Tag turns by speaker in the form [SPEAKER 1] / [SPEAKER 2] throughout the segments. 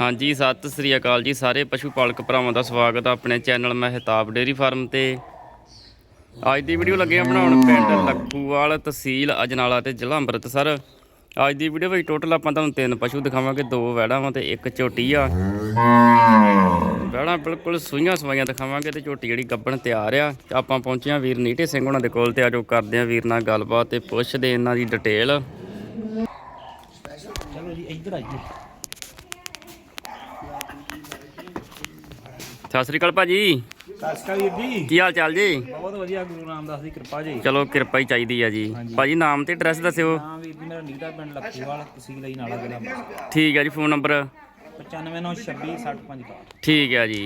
[SPEAKER 1] ਹਾਂਜੀ, ਸਤਿ ਸ੍ਰੀ ਅਕਾਲ ਜੀ ਸਾਰੇ ਪਸ਼ੂ ਪਾਲਕ ਭਰਾਵਾਂ ਦਾ ਸਵਾਗਤ ਹੈ ਆਪਣੇ ਚੈਨਲ ਮਹਿਤਾਬ ਡੇਅਰੀ ਫਾਰਮ ਤੇ। ਅੱਜ ਦੀ ਵੀਡੀਓ ਲੱਗੇ ਆ ਬਣਾਉਣ ਪਿੰਡ ਲੱਖੂਵਾਲ ਤਹਿਸੀਲ ਅਜਨਾਲਾ ਤੇ ਜ਼ਿਲ੍ਹਾ ਅੰਮ੍ਰਿਤਸਰ। ਅੱਜ ਦੀ ਵੀਡੀਓ ਵਿੱਚ ਟੋਟਲ ਆਪਾਂ ਤੁਹਾਨੂੰ ਤਿੰਨ ਪਸ਼ੂ ਦਿਖਾਵਾਂਗੇ, ਦੋ ਵੈੜਾਂ ਵਾਂ ਤੇ ਇੱਕ ਝੋਟੀ ਆ। ਵੈੜਾਂ ਬਿਲਕੁਲ ਸੂਈਆਂ ਸਵਾਈਆਂ ਦਿਖਾਵਾਂਗੇ ਤੇ ਝੋਟੀ ਜਿਹੜੀ ਗੱਬਣ ਤਿਆਰ ਆ। ਆਪਾਂ ਪਹੁੰਚੇ ਆ ਵੀਰ ਨੀਟੇ ਸਿੰਘ ਉਹਨਾਂ ਦੇ ਕੋਲ ਤੇ ਆਜੋ ਕਰਦੇ ਆ ਵੀਰ ਨਾਲ ਗੱਲਬਾਤ ਤੇ ਪੁੱਛਦੇ ਇਹਨਾਂ ਦੀ ਡਿਟੇਲ
[SPEAKER 2] ਚਲੋ ਜੀ, ਇੱਧਰ ਆਈਏ
[SPEAKER 1] ਸਤਿ ਸ੍ਰੀ ਅਕਾਲ ਭਾਜੀ।
[SPEAKER 2] ਸਤਿ ਸ਼੍ਰੀ ਅਕਾਲ ਵੀਰ ਜੀ।
[SPEAKER 1] ਕੀ ਹਾਲ ਚਾਲ ਜੀ?
[SPEAKER 2] ਬਹੁਤ ਵਧੀਆ ਗੁਰੂ ਰਾਮਦਾਸ ਦੀ ਕਿਰਪਾ ਜੀ।
[SPEAKER 1] ਚਲੋ ਕਿਰਪਾ ਹੀ ਚਾਹੀਦੀ ਆ ਜੀ। ਭਾਜੀ ਨਾਮ ਤੇ ਐਡਰੈਸ ਦੱਸਿਓ।
[SPEAKER 2] ਹਾਂ ਵੀਰ ਜੀ ਮੇਰਾ ਨੀਟਾ ਪਿੰਡ ਲੱਖੂਵਾਲ ਤਹਿਸੀਲ ਲਈ ਨਾਲਾ ਜ਼ਿਲ੍ਹਾ
[SPEAKER 1] ਠੀਕ ਹੈ ਜੀ ਫੋਨ ਨੰਬਰ?
[SPEAKER 2] 95962665
[SPEAKER 1] ਠੀਕ ਹੈ ਜੀ।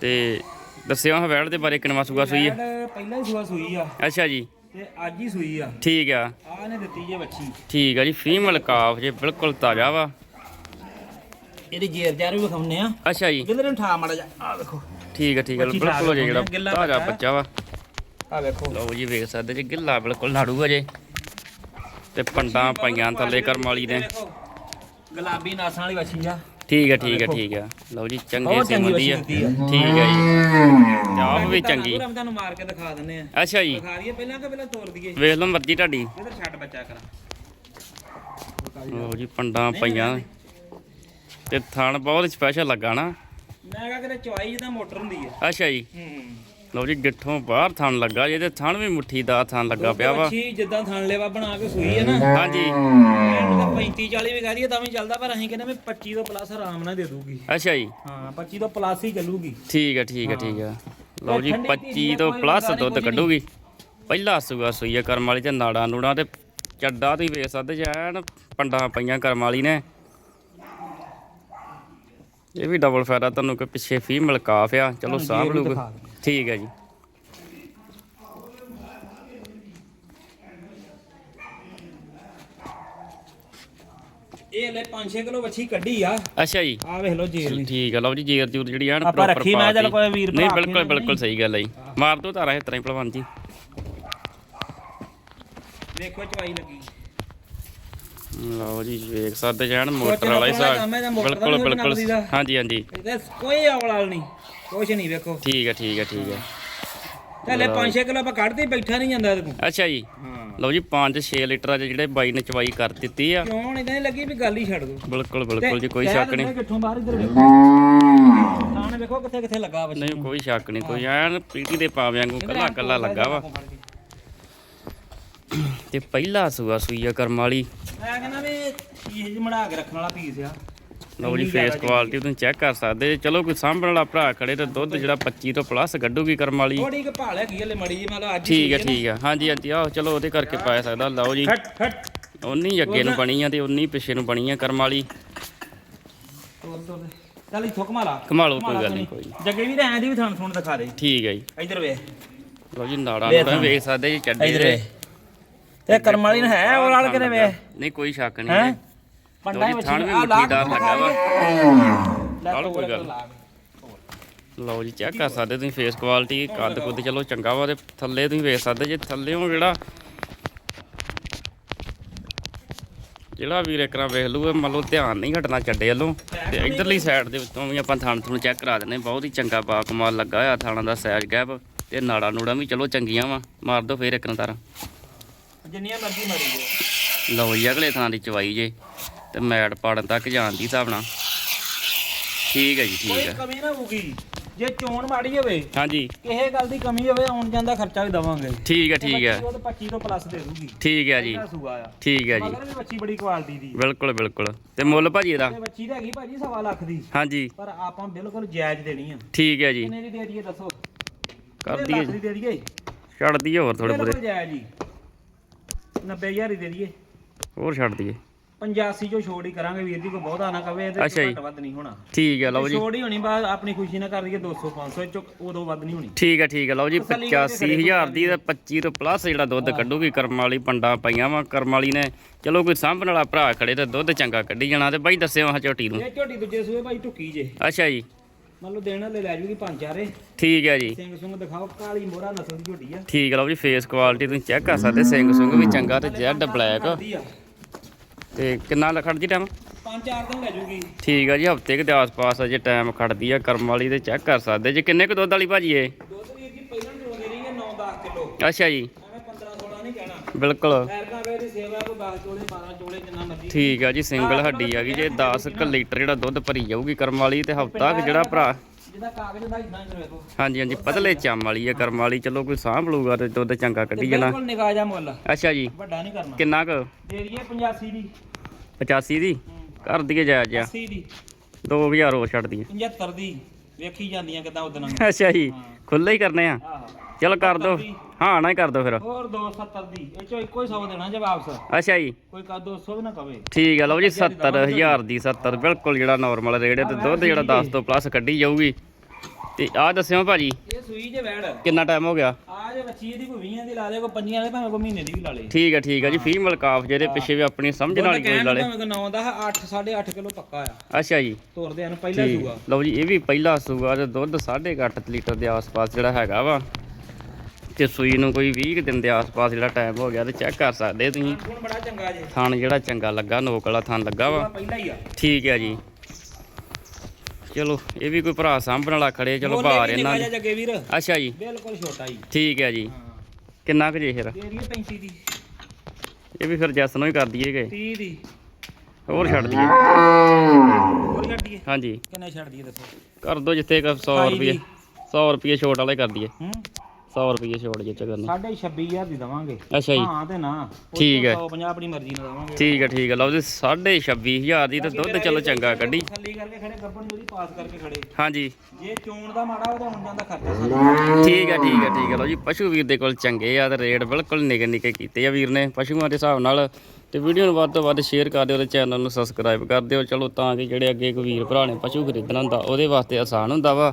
[SPEAKER 1] ਤੇ ਦੱਸਿਓ ਹਵੈੜ ਦੇ ਬਾਰੇ ਕਿੰਨਾ ਸੂਆ ਸੂਈ ਹੈ
[SPEAKER 2] ਪਹਿਲਾਂ ਹੀ ਸੁਆ ਸੂਈ ਆ।
[SPEAKER 1] ਅੱਛਾ ਜੀ।
[SPEAKER 2] ਤੇ ਅੱਜ ਹੀ ਸੂਈ ਆ।
[SPEAKER 1] ਠੀਕ ਆ।
[SPEAKER 2] ਆ ਨੇ ਦਿੱਤੀ ਜੇ ਬੱਚੀ
[SPEAKER 1] ਠੀਕ ਆ ਜੀ ਫੀਮੇਲ ਕਾਫ ਜੇ ਬਿਲਕੁਲ ਤਾਜ਼ਾ ਵਾ।
[SPEAKER 2] ਇਹਦੀ ਜੇਰ ਜਾਰ ਵੀ ਵਿਖਾਉਨੇ ਆ
[SPEAKER 1] ਅੱਛਾ ਜੀ।
[SPEAKER 2] ਗਿੱਲੇ ਨੂੰ ਠਾ ਮਾੜਾ ਜਾ ਆ ਵੇਖੋ।
[SPEAKER 1] ਠੀਕ ਆ ਠੀਕ
[SPEAKER 2] ਬੱਚੀ
[SPEAKER 1] ਬਿਲਕੁਲ ਜੇ ਜਿਹੜਾ
[SPEAKER 2] ਗਿੱਲਾ
[SPEAKER 1] ਤਾਜ਼ਾ
[SPEAKER 2] ਬੱਚਾ।
[SPEAKER 1] ਵਾ।
[SPEAKER 2] ਆ ਵੇਖੋ।
[SPEAKER 1] ਲਓ ਜੀ ਵੇਖ ਸਕਦੇ ਜੀ ਗਿੱਲਾ ਬਿਲਕੁਲ ਨਾੜੂ ਅਜੇ। ਤੇ ਪੰਡਾਂ ਪਾਈਆਂ ਥੱਲੇ ਕਰਮ ਵਾਲੀ ਨੇ।
[SPEAKER 2] ਗੁਲਾਬੀ ਨਾਸਾਂ ਵਾਲੀ ਬੱਚੀ ਆ।
[SPEAKER 1] ਠੀਕ ਆ ਠੀਕ ਆ ਠੀਕ ਆ। ਲਓ ਜੀ ਚੰਗੇ ਸਿਮੰਦੀ ਆ। ਠੀਕ ਆ ਜੀ। ਆਪ ਵੀ ਚੰਗੀ।
[SPEAKER 2] ਪੂਰਾ ਮੈਂ ਤੁਹਾਨੂੰ ਮਾਰ ਕੇ ਦਿਖਾ ਦਿੰਨੇ ਆ।
[SPEAKER 1] ਅੱਛਾ ਜੀ।
[SPEAKER 2] ਦਿਖਾ ਦਈਏ ਪਹਿਲਾਂ ਕਿ ਪਹਿਲਾਂ ਤੋੜ ਦਈਏ।
[SPEAKER 1] ਵੇਖ ਲਓ ਮਰਜ਼ੀ ਤੁਹਾਡੀ।
[SPEAKER 2] ਇਧਰ ਛੱਡ ਬੱਚਾ ਕਰਾਂ।
[SPEAKER 1] ਲਓ ਜੀ ਪੰਡਾਂ ਪਈਆਂ। ਤੇ ਥਣ ਬਹੁਤ ਸਪੈਸ਼ਲ ਲੱਗਾ ਨਾ।
[SPEAKER 2] ਮੈਂ ਕਹਾ ਕਿਤੇ ਚਵਾਈ ਜਿੱਦਾਂ ਮੋਟਰ ਹੁੰਦੀ ਆ।
[SPEAKER 1] ਅੱਛਾ ਜੀ।
[SPEAKER 2] ਹੂੰ।
[SPEAKER 1] ਲਓ ਜੀ ਗਿੱਠੋਂ ਬਾਹਰ ਥਣ ਲੱਗਾ ਜਿਹਦੇ ਥਣ ਵੀ ਮੁੱਠੀ ਦਾ ਥਣ ਲੱਗਾ ਪਿਆ ਵਾ।
[SPEAKER 2] ਅੱਛੀ ਜਿੱਦਾਂ ਥਣ ਲੇਵਾ ਬਣਾ ਕੇ ਸੂਈ ਹੈ ਨਾ।
[SPEAKER 1] ਹਾਂਜੀ।
[SPEAKER 2] ਇਹਨੂੰ ਤਾਂ 35 40 ਵੀ ਕਹਿ ਦਈਏ ਤਾਂ ਵੀ ਚੱਲਦਾ ਪਰ ਅਸੀਂ ਕਹਿੰਦੇ ਵੀ 25 ਤੋਂ ਪਲੱਸ ਆਰਾਮ ਨਾਲ ਦੇ ਦੂਗੀ
[SPEAKER 1] ਅੱਛਾ ਜੀ।
[SPEAKER 2] ਹਾਂ 25 ਤੋਂ ਪਲੱਸ ਹੀ ਚੱਲੂਗੀ।
[SPEAKER 1] ਠੀਕ ਹੈ ਠੀਕ ਹੈ ਠੀਕ ਹੈ। ਲਓ ਜੀ
[SPEAKER 2] ਠੰਡੀ
[SPEAKER 1] 25
[SPEAKER 2] ਧੀ
[SPEAKER 1] ਤੋਂ ਪਲੱਸ ਦੁੱਧ। ਕੱਢੂਗੀ। ਪਹਿਲਾ ਸੂਆ ਸੂਈ ਹੈ ਕਰਮ ਵਾਲੀ ਤੇ ਨਾੜਾ ਨੂੜਾ ਤੇ ਚੱਡਾ ਤੁਸੀਂ ਵੇਖ ਸਕਦੇ ਜੇ ਐਨ ਪੰਡਾਂ ਪਈਆਂ ਕਰਮ ਵਾਲੀ ਨੇ। ਇਹ ਵੀ ਡਬਲ ਫਾਇਦਾ ਤੁਹਾਨੂੰ ਕਿ ਪਿੱਛੇ ਫੀਮੇਲ ਕਾਫ ਆ ਚਲੋ ਸਾਂਭ ਲੂਗਾ। ਠੀਕ ਹੈ ਜੀ।
[SPEAKER 2] ਇਹ ਹਲੇ 5-6 ਕਿਲੋ ਵੱਛੀ ਕੱਢੀ ਆ।
[SPEAKER 1] ਅੱਛਾ ਜੀ।
[SPEAKER 2] ਆ ਵੇਖ ਲਓ ਜੇਰ
[SPEAKER 1] ਠੀਕ ਹੈ ਲਓ ਜੀ ਜੇਰ ਜੂਰ ਜਿਹੜੀ
[SPEAKER 2] ਆਪਾਂ
[SPEAKER 1] proper
[SPEAKER 2] ਰੱਖੀ ਮੈਂ ਚੱਲ। ਕੋਈ ਵੀਰ
[SPEAKER 1] ਨਹੀਂ ਬਿਲਕੁਲ। ਬਿਲਕੁਲ ਸਹੀ ਗੱਲ ਹੈ ਜੀ। ਮਾਰ ਦੋ ਤਾਰਾ ਇਸ ਤਰ੍ਹਾਂ ਹੀ ਭਲਵਾਨ ਜੀ।
[SPEAKER 2] ਵੇਖੋ ਚਵਾਈ ਲੱਗੀ।
[SPEAKER 1] ਲਓ ਜੀ ਵੇਖ ਸਕਦੇ
[SPEAKER 2] ਉਹ
[SPEAKER 1] ਮੋਟਰ
[SPEAKER 2] ਚਲੋ
[SPEAKER 1] ਵਾਲਾ ਹੀ ਹਿਸਾਬ ਬਿਲਕੁਲ ਬਿਲਕੁਲ। ਹਾਂਜੀ ਹਾਂਜੀ।
[SPEAKER 2] ਕੋਈ ਆਵਲਾਲ ਨਹੀਂ। ਕੁਛ ਨਹੀਂ ਵੇਖੋ।
[SPEAKER 1] ਠੀਕ ਹੈ ਠੀਕ ਹੈ ਠੀਕ ਹੈ।
[SPEAKER 2] ਹਲੇ 5-6 ਕਿਲੋ ਆਪਾਂ ਕੱਢਦੇ ਬੈਠਾ ਨਹੀਂ ਜਾਂਦਾ ਇਹਦੇ ਕੋਲ।
[SPEAKER 1] ਅੱਛਾ ਜੀ। ਲਓ ਜੀ 5-6 ਲੀਟਰ ਦੇ ਜਿਹੜੇ ਬਾਈ ਨੇ ਚਵਾਈ ਕਰ ਦਿੱਤੀ ਆ।
[SPEAKER 2] ਕਿਉਂ ਨਹੀਂ ਤਾਂ ਲੱਗੀ ਵੀ ਗੱਲ ਹੀ ਛੱਡ ਦੋ।
[SPEAKER 1] ਬਿਲਕੁਲ ਬਿਲਕੁਲ ਜੀ ਕੋਈ ਸ਼ੱਕ ਨਹੀਂ।
[SPEAKER 2] ਕਿੱਥੋਂ ਬਾਹਰ ਇੱਧਰ ਵੇਖੋ। ਥਾਣ ਵੇਖੋ ਕਿੱਥੇ ਕਿੱਥੇ ਲੱਗਾ ਬੱਚਾ
[SPEAKER 1] ਨਹੀਂ ਕੋਈ ਸ਼ੱਕ ਨਹੀਂ ਕੋਈ ਐਨ ਪੀਟੀ ਦੇ ਪਾਵਿਆਂ ਵਾਂਗੂ ਕੱਲਾ ਕੱਲਾ ਲੱਗਾ ਵਾ। ਤੇ ਪਹਿਲਾ ਸੂਆ ਸੂਈ ਆ ਕਰਮ ਵਾਲੀ।
[SPEAKER 2] ਮੈਂ ਕਹਿੰਦਾ ਵੀ ਚੀਜ਼ ਜਿਹੀ ਮੜਾ ਕੇ ਰੱਖਣ ਵਾਲਾ ਪੀਸ ਆ।
[SPEAKER 1] ਲਓ ਜੀ ਫੇਸ ਕੁਆਲਿਟੀ ਤੁਸੀਂ ਚੈੱਕ ਕਰ ਸਕਦੇ ਜੇ। ਚਲੋ ਕੋਈ ਸਾਂਭਣ ਵਾਲਾ ਭਰਾ ਖੜੇ ਤੇ ਦੁੱਧ ਜਿਹੜਾ 25 ਤੋਂ ਪਲੱਸ ਕੱਢੂਗੀ ਕਰਮ ਵਾਲੀ।
[SPEAKER 2] ਥੋੜੀ ਕੁ ਭਾਲ ਹੈਗੀ ਹਲੇ ਮੜੀ ਜੀ ਮਤਲਬ ਅੱਜ
[SPEAKER 1] ਠੀਕ ਹੈ ਠੀਕ ਹੈ ਹਾਂਜੀ ਹਾਂਜੀ ਆਹੋ ਚਲੋ ਉਹਦੇ ਕਰਕੇ ਪਾ ਸਕਦਾ। ਲਓ ਜੀ
[SPEAKER 2] ਹਟ ਹਟ
[SPEAKER 1] ਉਨੀ ਅੱਗੇ ਨੂੰ ਬਣੀ ਆ ਤੇ ਉਨੀ ਪਿੱਛੇ ਨੂੰ ਬਣੀ ਆ ਕਰਮ ਵਾਲੀ।
[SPEAKER 2] ਦੇ। ਚੱਲ ਇੱਥੋਂ ਘੁਮਾ ਲਾ।
[SPEAKER 1] ਘੁਮਾ ਲਓ, ਕੋਈ ਗੱਲ ਨਹੀਂ, ਕੋਈ।
[SPEAKER 2] ਜੱਗੇ ਵੀ ਤਾਂ ਐਂ ਦੀ ਵੀ ਥਾਣ ਥੋਣ ਦਿਖਾ ਦੇ।
[SPEAKER 1] ਠੀਕ ਹੈ ਜੀ।
[SPEAKER 2] ਇੱਧਰ ਵੇ
[SPEAKER 1] ਲਓ ਜੀ ਨਾੜਾ
[SPEAKER 2] ਵੇਖ
[SPEAKER 1] ਨੂੰ
[SPEAKER 2] ਹਾਂ।
[SPEAKER 1] ਵੇਖ ਸਕਦੇ ਜੀ ਚੱਡੇ
[SPEAKER 2] ਵੇ ਤੇ ਕਰਮ ਵਾਲੀ ਨੂੰ ਹੈ ਉਹ ਨਾਲ ਕਿਤੇ ਵੇ?
[SPEAKER 1] ਨਹੀਂ ਕੋਈ ਸ਼ੱਕ ਨਹੀਂ
[SPEAKER 2] ਹੈ? ਪੰਡਾ
[SPEAKER 1] ਜੀ, ਥਣ ਵੀ
[SPEAKER 2] ਆ
[SPEAKER 1] ਵਾ।
[SPEAKER 2] ਲੈ
[SPEAKER 1] ਚਲੋ ਕੋਈ ਗੱਲ ਲਓ ਜੀ ਚੈੱਕ ਕਰ ਸਕਦੇ ਤੁਸੀਂ ਫੇਸ ਕੁਆਲਿਟੀ ਕੱਦ ਕੁੱਦ ਚਲੋ ਚੰਗਾ ਵਾ ਤੇ ਥੱਲੇ ਤੁਸੀਂ ਵੇਖ ਸਕਦੇ ਜੇ ਥੱਲੇੋਂ ਜਿਹੜਾ ਜਿਹੜਾ ਵੀਰ ਇੱਕਰਾ ਵੇਖ ਲੂਗਾ ਮੰਨ ਲਓ ਧਿਆਨ ਨਹੀਂ ਘਟਣਾ ਚੱਡੇ ਵੱਲੋਂ। ਤੇ ਇਧਰਲੀ ਸਾਈਡ ਦੇ ਉੱਤੋਂ ਵੀ ਆਪਾਂ ਥਣ ਥਣ ਚੈੱਕ ਕਰਾ ਦਿੰਨੇ ਬਹੁਤ ਹੀ ਚੰਗਾ ਬਾ ਕਮਾਲ ਲੱਗਾ ਹੋਇਆ ਥਾਣਾ ਦਾ ਸਾਈਜ਼ ਗੈਪ ਤੇ ਨਾੜਾ ਨੂੜਾ ਵੀ ਚਲੋ ਚੰਗੀਆਂ ਵਾ। ਮਾਰ ਦੋ ਫੇਰ ਇੱਕ ਨਾ ਤਾਰਾ।
[SPEAKER 2] ਜਿੰਨੀਆਂ ਮਰਜ਼ੀ ਮਾਰੀ ਜਾਓ।
[SPEAKER 1] ਲਓ ਜੀ ਅਗਲੇ ਥਾਂ ਦੀ ਚਵਾਈ ਜੇ ਤੇ ਮੈਟ ਪਾੜਨ ਤੱਕ ਜਾਣ ਦੀ ਹਿਸਾਬ ਨਾਲ। ਠੀਕ ਹੈ ਜੀ ਠੀਕ
[SPEAKER 2] ਕੋਈ
[SPEAKER 1] ਹੈ।
[SPEAKER 2] ਕਮੀ ਨਾ ਹੋਊਗੀ। ਜੇ ਚੋਣ ਮਾੜੀ ਹੋਵੇ
[SPEAKER 1] ਹਾਂਜੀ।
[SPEAKER 2] ਕਿਸੇ ਗੱਲ ਦੀ ਕਮੀ ਹੋਵੇ ਆਉਣ ਜਾਣ ਦਾ ਖਰਚਾ ਵੀ ਦਵਾਂਗੇ।
[SPEAKER 1] ਠੀਕ ਹੈ ਠੀਕ ਹੈ।
[SPEAKER 2] ਉਹ ਤਾਂ 25 ਤੋਂ ਪਲੱਸ ਦੇ ਦੂਗੀ
[SPEAKER 1] ਠੀਕ ਹੈ ਜੀ। ਠੀਕ ਹੈ ਜੀ।
[SPEAKER 2] ਮਗਰ ਵੀ ਬੱਚੀ ਬੜੀ ਕੁਆਲਿਟੀ ਦੀ
[SPEAKER 1] ਬਿਲਕੁਲ ਬਿਲਕੁਲ। ਤੇ ਮੁੱਲ ਭਾਜੀ ਇਹਦਾ?
[SPEAKER 2] ਤੇ ਬੱਚੀ ਤਾਂ ਹੈਗੀ ਭਾਜੀ ਸਵਾ ਲੱਖ ਦੀ।
[SPEAKER 1] ਹਾਂਜੀ।
[SPEAKER 2] ਪਰ ਆਪਾਂ ਬਿਲਕੁਲ ਜਾਇਜ਼ ਦੇਣੀ ਆ।
[SPEAKER 1] ਠੀਕ ਹੈ ਜੀ।
[SPEAKER 2] ਕਿੰਨੇ ਦੀ ਦੇ ਦਈਏ ਦੱਸੋ?
[SPEAKER 1] ਕਰ ਦਈਏ
[SPEAKER 2] ਦੀ
[SPEAKER 1] ਛੱਡ ਦਈਏ? ਹੋਰ ਥੋੜੇ ਬੁਰੇ
[SPEAKER 2] ਜਾਇਜ਼ ਜੀ। 90000 ਹੀ ਦੇ ਦਈਏ।
[SPEAKER 1] ਹੋਰ ਛੱਡ ਦਈਏ।
[SPEAKER 2] 85 ਜੋ ਛੋੜ ਹੀ ਕਰਾਂਗੇ ਵੀਰ ਜੀ ਕੋਈ ਬਹੁਤਾ ਨਾ ਕਵੇ ਇਹਦੇ
[SPEAKER 1] ਅੱਛਾ
[SPEAKER 2] ਤੋਂ
[SPEAKER 1] ਜੀ।
[SPEAKER 2] ਘੱਟ ਵੱਧ ਨਹੀਂ ਹੋਣਾ।
[SPEAKER 1] ਠੀਕ ਹੈ ਲਓ ਜੀ
[SPEAKER 2] ਛੋੜ ਹੀ ਹੋਣੀ ਬਾਅਦ ਆਪਣੀ ਖੁਸ਼ੀ ਨਾਲ ਕਰ ਦਈਏ 200 500 ਚੋਂ ਉਦੋਂ ਵੱਧ ਨਹੀਂ ਹੋਣੀ।
[SPEAKER 1] ਠੀਕ ਹੈ ਠੀਕ ਹੈ ਲਓ ਜੀ
[SPEAKER 2] ਤਸੱਲੀ ਕਰਕੇ ਖੜੇ
[SPEAKER 1] 85000 ਦੀ ਤੇ 25 ਤੋਂ ਪਲੱਸ ਜਿਹੜਾ ਦੁੱਧ ਕੱਢੂਗੀ ਕਰਮ ਵਾਲੀ ਪੰਡਾ ਪਈਆਂ ਵਾ ਕਰਮ ਵਾਲੀ ਨੇ। ਚਲੋ ਕੋਈ ਸਾਂਭਣ ਵਾਲਾ ਭਰਾ ਖੜੇ ਤੇ ਦੁੱਧ ਚੰਗਾ ਕੱਢੀ ਜਾਣਾ ਤੇ ਬਾਈ ਦੱਸਿਓ ਹਾਂ ਝੋਟੀ ਨੂੰ।
[SPEAKER 2] ਇਹ ਝੋਟੀ ਦੂਜੇ ਸੂਏ ਭਾਈ ਢੁੱਕੀ ਜੇ।
[SPEAKER 1] ਅੱਛਾ ਜੀ।
[SPEAKER 2] ਮੰਨ ਲਓ ਦੇਣ ਵਾਲੇ ਲੈ ਜੂਗੀ ਪੰਜ ਚਾਰੇ।
[SPEAKER 1] ਠੀਕ ਹੈ ਜੀ।
[SPEAKER 2] ਸਿੰਘ ਸੁੰਗ ਦਿਖਾਓ ਕਾਲੀ ਮੋਹਰਾ ਨਸਲ ਦੀ ਝੋਟੀ ਆ।
[SPEAKER 1] ਠੀਕ ਲਓ ਜੀ ਫੇਸ ਕੁਆਲਿਟੀ ਤੁਸੀਂ ਚੈੱਕ ਕਰ ਸਕਦੇ ਸਿੰਘ ਸੁੰਗ ਵੀ ਚੰਗਾ ਤੇ ਜੈਡ ਬਲੈਕ
[SPEAKER 2] ਕਰਦੀ ਆ।
[SPEAKER 1] ਤੇ ਕਿੰਨਾ ਲਖੜ ਜੀ ਟਾਈਮ
[SPEAKER 2] ਪੰਜ ਚਾਰ ਦਿਨ ਲੈ ਜੂਗੀ।
[SPEAKER 1] ਠੀਕ ਆ ਜੀ ਹਫ਼ਤੇ ਕੁ ਦੇ ਆਸ-ਪਾਸ ਅਜੇ ਟਾਈਮ ਖੜਦੀ ਆ ਕਰਮ ਵਾਲੀ ਤੇ ਚੈੱਕ ਕਰ ਸਕਦੇ। ਜੇ ਕਿੰਨੇ ਕੁ ਦੁੱਧ ਵਾਲੀ ਭਾਜੀ ਇਹ?
[SPEAKER 2] ਦੁੱਧ ਵੀਰ ਜੀ ਪਹਿਲਾਂ ਚੋ ਦੇ ਰਹੀ ਹੈ 9-10 ਕਿਲੋ।
[SPEAKER 1] ਅੱਛਾ ਜੀ।
[SPEAKER 2] ਐਵੇਂ 15-16 ਨਹੀਂ ਕਹਿਣਾ।
[SPEAKER 1] ਬਿਲਕੁਲ।
[SPEAKER 2] ਐਰਕਾ ਵੇ ਦੀ ਸੇਵਾ ਕੋ 10 ਚੋਲੇ 12 ਚੋਲੇ ਜਿੰਨਾ ਮਰਜ਼ੀ।
[SPEAKER 1] ਠੀਕ ਆ ਜੀ ਸਿੰਗਲ ਹੱਡੀ ਆ ਗਈ ਜੇ 10 ਕੁ ਲੀਟਰ ਜਿਹੜਾ ਦੁੱਧ ਭਰੀ ਜਾਊਗੀ ਕਰਮ ਵਾਲੀ ਤੇ ਹਫਤਾ ਕੁ ਜਿਹੜਾ ਭਰਾ
[SPEAKER 2] ਜਿਹਦਾ ਕਾਗਜ਼ ਦਾ ਇਦਾਂ ਹੀ ਵੇਖੋ
[SPEAKER 1] ਹਾਂਜੀ ਹਾਂਜੀ ਪਤਲੇ ਚਮ ਵਾਲੀ ਆ ਕਰਮ ਵਾਲੀ ਚਲੋ ਕੋਈ ਸਾਂਭ ਲੂਗਾ ਤੇ ਦੁੱਧ ਚੰਗਾ ਕੱਢੀ ਜਾਣਾ।
[SPEAKER 2] ਬਿਲਕੁਲ ਨਿਗਾਹ ਜਾ ਮੁੱਲ।
[SPEAKER 1] ਅੱਛਾ ਜੀ।
[SPEAKER 2] ਵੱਡਾ ਨਹੀਂ ਕਰਨਾ।
[SPEAKER 1] ਕਿੰਨਾ ਕੁ?
[SPEAKER 2] ਦੇ ਦਈਏ 85 ਦੀ।
[SPEAKER 1] 85 ਦੀ? ਕਰ ਦਈਏ ਜਾਇਜ਼ ਆ?
[SPEAKER 2] 80 ਦੀ।
[SPEAKER 1] 2000 ਹੋਰ ਛੱਡ ਦਈਏ।
[SPEAKER 2] 75 ਦੀ। ਵੇਖੀ ਜਾਂਦੀਆਂ ਕਿਦਾਂ ਉਦਣ।
[SPEAKER 1] ਅੱਛਾ ਜੀ ਖੁੱਲੇ ਹੀ ਕਰਨੇ ਆ। ਚਲ ਕਰ ਦੋ। ਹਾਂ ਨਾ ਹੀ ਕਰ ਦੋ ਫਿਰ।
[SPEAKER 2] ਹੋਰ 270 ਦੀ ਇਹ ਚੋਂ ਇੱਕੋ ਹੀ 100 ਦੇਣਾ ਜੇ ਵਾਪਸ।
[SPEAKER 1] ਅੱਛਾ ਜੀ।
[SPEAKER 2] ਕੋਈ ਕਾ 200 ਵੀ ਨਾ ਕਵੇ।
[SPEAKER 1] ਠੀਕ ਆ ਲਓ ਜੀ 70000 ਦੀ 70 ਬਿਲਕੁਲ ਜਿਹੜਾ ਨਾਰਮਲ ਰੇਟ ਹੈ ਤੇ ਦੁੱਧ ਜਿਹੜਾ 10 ਤੋਂ ਪਲੱਸ ਕੱਢੀ ਜਾਊਗੀ। ਤੇ ਆਹ ਦੱਸਿਓ ਭਾਜੀ
[SPEAKER 2] ਇਹ ਸੂਈ ਜੇ ਵੈੜ।
[SPEAKER 1] ਕਿੰਨਾ ਟਾਈਮ ਹੋ ਗਿਆ?
[SPEAKER 2] ਆ ਜੇ ਬੱਚੀ ਇਹਦੀ ਕੋਈ 20 ਦੀ ਲਾ ਦੇ ਕੋਈ 5 ਵਾਲੇ ਭਾਵੇਂ ਕੋਈ ਮਹੀਨੇ ਦੀ ਵੀ ਲਾ ਲੇ।
[SPEAKER 1] ਠੀਕ ਹੈ ਠੀਕ ਹੈ ਜੀ ਫੀਮੇਲ ਕਾਫ ਜਿਹਦੇ ਪਿੱਛੇ ਵੀ ਆਪਣੀ ਸਮਝਣ ਵਾਲੀ ਕੋਈ ਲਾਲੇ
[SPEAKER 2] ਭਾਵੇਂ 9 ਦਾ 8 8.5 ਕਿਲੋ ਪੱਕਾ ਆ।
[SPEAKER 1] ਅੱਛਾ ਜੀ।
[SPEAKER 2] ਤੋਰਦੇ ਹਨ ਪਹਿਲਾ ਸੂਆ।
[SPEAKER 1] ਲਓ ਜੀ ਇਹ ਵੀ ਪਹਿਲਾ ਸੂਆ ਤੇ ਦੁੱਧ 8.5 ਲੀਟਰ ਦੇ ਆਸ-ਪਾਸ ਜਿਹੜਾ ਹੈਗਾ ਵਾ। ਤੇ ਸੂਈ ਨੂੰ ਕੋਈ 20 ਕੁ ਦਿਨ ਦੇ ਆਸ-ਪਾਸ ਜਿਹੜਾ ਟਾਈਮ ਹੋ ਗਿਆ ਤੇ ਚੈੱਕ ਕਰ ਸਕਦੇ ਤੁਸੀਂ।
[SPEAKER 2] ਹੁਣ ਬੜਾ ਚੰਗਾ ਜੇ।
[SPEAKER 1] ਥਣ ਜਿਹੜਾ ਚੰਗਾ ਲੱਗਾ ਨੋਕ ਵਾਲਾ ਥਣ ਲੱਗਾ ਵਾ।
[SPEAKER 2] ਪਹਿਲਾ ਹੀ ਆ।
[SPEAKER 1] ਠੀਕ ਹੈ ਜੀ। ਚਲੋ ਇਹ ਵੀ ਕੋਈ ਭਰਾ ਸਾਂਭਣ ਵਾਲਾ ਖੜੇ ਚਲੋ ਭਾਰ ਇਹਨਾਂ ਦੇ।
[SPEAKER 2] ਜਿਹਾ ਜੱਗੇ ਵੀਰ।
[SPEAKER 1] ਅੱਛਾ ਜੀ।
[SPEAKER 2] ਬਿਲਕੁਲ ਛੋਟਾ ਹੀ
[SPEAKER 1] ਠੀਕ ਹੈ ਜੀ। ਕਿੰਨਾ ਕੁ ਜੇ ਫਿਰ?
[SPEAKER 2] ਦੇ ਦਈਏ 35 ਦੀ।
[SPEAKER 1] ਇਹ ਵੀ ਫਿਰ ਜੈਸ ਨੂੰ ਹੀ ਕਰ ਦਈਏਗੇ
[SPEAKER 2] 30 ਦੀ।
[SPEAKER 1] ਹੋਰ ਛੱਡ ਦਈਏ।
[SPEAKER 2] ਹੋਰ ਛੱਡ ਦਈਏ।
[SPEAKER 1] ਹਾਂਜੀ।
[SPEAKER 2] ਕਿੰਨੇ ਛੱਡ ਦਈਏ ਦੱਸੋ।
[SPEAKER 1] ਕਰ ਦੋ ਜਿੱਥੇ ਕ 100
[SPEAKER 2] ਅਠਾਈ
[SPEAKER 1] ਰੁਪਏ
[SPEAKER 2] ਦੀ।
[SPEAKER 1] 100 ਰੁਪਏ ਛੋਟ ਵਾਲੇ ਕਰ ਦਈਏ।
[SPEAKER 2] ਹੂੰ।
[SPEAKER 1] 100 ਰੁਪਏ ਛੋਟ ਜੇ ਚ ਕਰਨੀ।
[SPEAKER 2] ਸਾਢੇ 26000 ਦੀ ਦਵਾਂਗੇ।
[SPEAKER 1] ਅੱਛਾ ਜੀ।
[SPEAKER 2] ਹਾਂ ਤੇ ਨਾ
[SPEAKER 1] ਠੀਕ ਹੈ।
[SPEAKER 2] 150 ਆਪਣੀ ਮਰਜ਼ੀ ਨਾਲ ਦਵਾਂਗੇ।
[SPEAKER 1] ਠੀਕ ਹੈ ਠੀਕ ਹੈ। ਲਓ ਜੀ 26500 ਦੀ ਤੇ ਦੁੱਧ ਚਲੋ ਚੰਗਾ ਕੱਢੀ।
[SPEAKER 2] ਥੱਲੀ ਕਰਕੇ ਖੜੇ ਗੱਬਣ ਜਿਹੜੀ ਪਾਸ ਕਰਕੇ ਖੜੇ।
[SPEAKER 1] ਹਾਂਜੀ।
[SPEAKER 2] ਜੇ ਚੋਣ ਦਾ ਮਾੜਾ ਉਹਦਾ ਹੁਣ ਜਾਂਦਾ ਖਰਚਾ ਸਾਰਾ।
[SPEAKER 1] ਠੀਕ ਹੈ ਠੀਕ ਹੈ ਠੀਕ ਹੈ। ਲਓ ਜੀ ਪਸ਼ੂ ਵੀਰ ਦੇ ਕੋਲ ਚੰਗੇ ਆ ਤੇ ਰੇਟ ਬਿਲਕੁਲ ਨਿੱਕੇ ਨਿੱਕੇ ਕੀਤੇ ਆ ਵੀਰ ਨੇ ਪਸ਼ੂਆਂ ਦੇ ਹਿਸਾਬ ਨਾਲ। ਤੇ ਵੀਡੀਓ ਨੂੰ ਵੱਧ ਤੋਂ ਵੱਧ ਸ਼ੇਅਰ ਕਰ ਦਿਓ ਤੇ ਚੈਨਲ ਨੂੰ ਸਬਸਕ੍ਰਾਈਬ ਕਰ ਦਿਓ। ਚਲੋ ਤਾਂ ਕਿ ਜਿਹੜੇ ਅੱਗੇ ਕੋਈ ਵੀਰ ਭਰਾ ਨੇ ਪਸ਼ੂ ਖਰੀਦਣਾ ਹੁੰਦਾ ਉਹਦੇ ਵਾਸਤੇ ਆਸਾਨ ਹੁੰਦਾ ਵਾ।